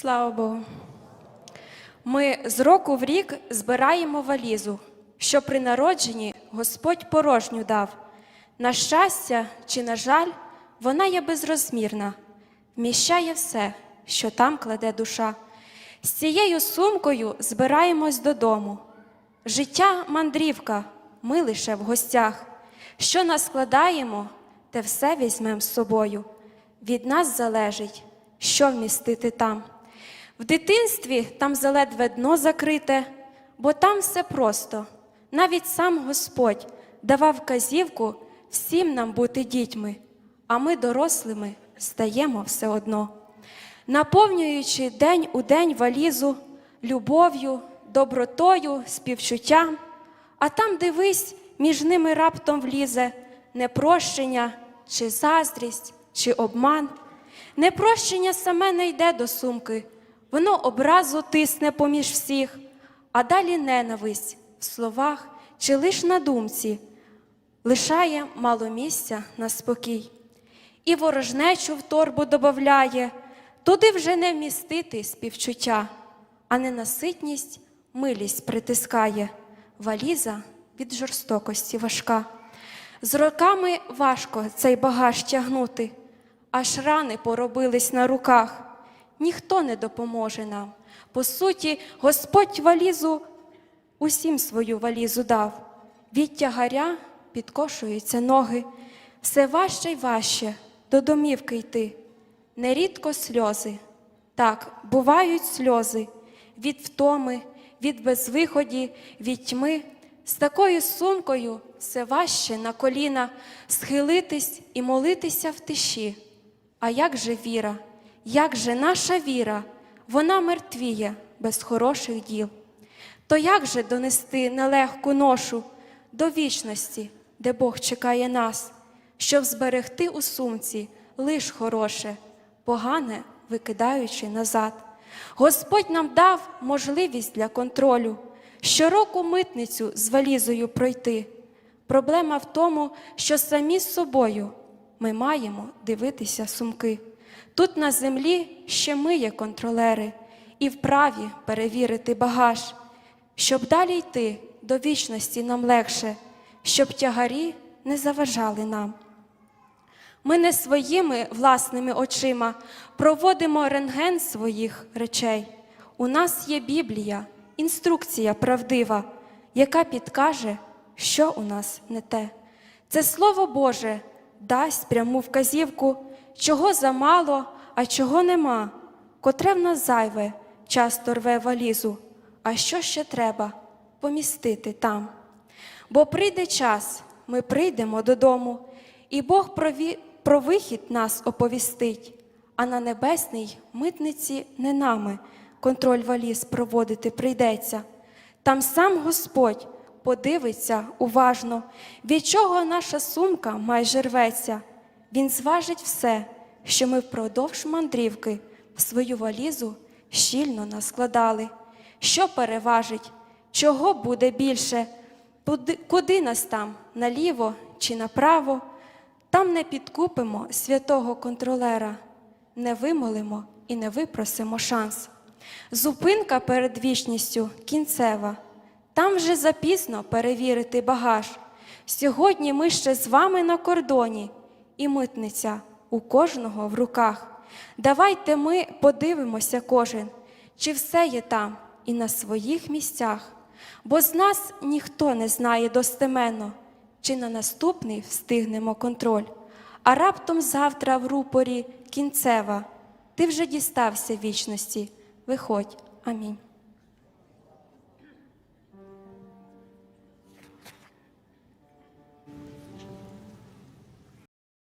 Слава Богу. Ми з року в рік збираємо валізу, що при народженні Господь порожню дав. На щастя чи на жаль, вона є безрозмірна, вміщає все, що там кладе душа. З цією сумкою збираємось додому. Життя мандрівка, ми лише в гостях. Що наскладаємо, те все візьмем з собою. Від нас залежить, що вмістити там. В дитинстві там заледве дно закрите, бо там все просто. Навіть сам Господь давав вказівку всім нам бути дітьми, а ми, дорослими, стаємо все одно, наповнюючи день у день валізу любов'ю, добротою, співчуттям, а там, дивись, між ними раптом влізе непрощення, чи заздрість, чи обман. Непрощення саме не йде до сумки, воно образу тисне поміж всіх, а далі ненависть в словах чи лиш на думці лишає мало місця на спокій. І ворожнечу в торбу добавляє, туди вже не вмістити співчуття, а ненаситність милість притискає, валіза від жорстокості важка. З роками важко цей багаж тягнути, аж рани поробились на руках. Ніхто не допоможе нам. По суті, Господь валізу усім свою валізу дав. Від тягаря підкошуються ноги, все важче й важче до домівки йти. Нерідко сльози. Так, бувають сльози від втоми, від безвиході, від тьми. З такою сумкою все важче на коліна схилитись і молитися в тиші. А як же віра, як же наша віра, вона мертвіє без хороших діл. То як же донести нелегку ношу до вічності, де Бог чекає нас, щоб зберегти у сумці лиш хороше, погане викидаючи назад. Господь нам дав можливість для контролю, щороку митницю з валізою пройти. Проблема в тому, що самі з собою ми маємо дивитися сумки. Тут на землі ще ми є контролери і вправі перевірити багаж, щоб далі йти до вічності нам легше, щоб тягарі не заважали нам. Ми не своїми власними очима проводимо рентген своїх речей. У нас є Біблія, інструкція правдива, яка підкаже, що у нас не те. Це Слово Боже дасть пряму вказівку, чого замало, а чого нема, котре в нас зайве, часто рве валізу, а що ще треба помістити там. Бо прийде час, ми прийдемо додому, і Бог про, ві... про вихід нас оповістить, а на небесній митниці не нами контроль валіз проводити прийдеться. Там сам Господь подивиться уважно, від чого наша сумка майже рветься. Він зважить все, що ми впродовж мандрівки в свою валізу щільно наскладали. Що переважить, чого буде більше, Куди- нас там, наліво чи направо, там не підкупимо святого контролера, не вимолимо і не випросимо шанс. Зупинка перед вічністю кінцева. Там вже запізно перевірити багаж. Сьогодні ми ще з вами на кордоні, і митниця у кожного в руках. Давайте ми подивимося кожен, чи все є там і на своїх місцях. Бо з нас ніхто не знає достеменно, чи на наступний встигнемо контроль. А раптом завтра в рупорі кінцева, ти вже дістався вічності. Виходь. Амінь.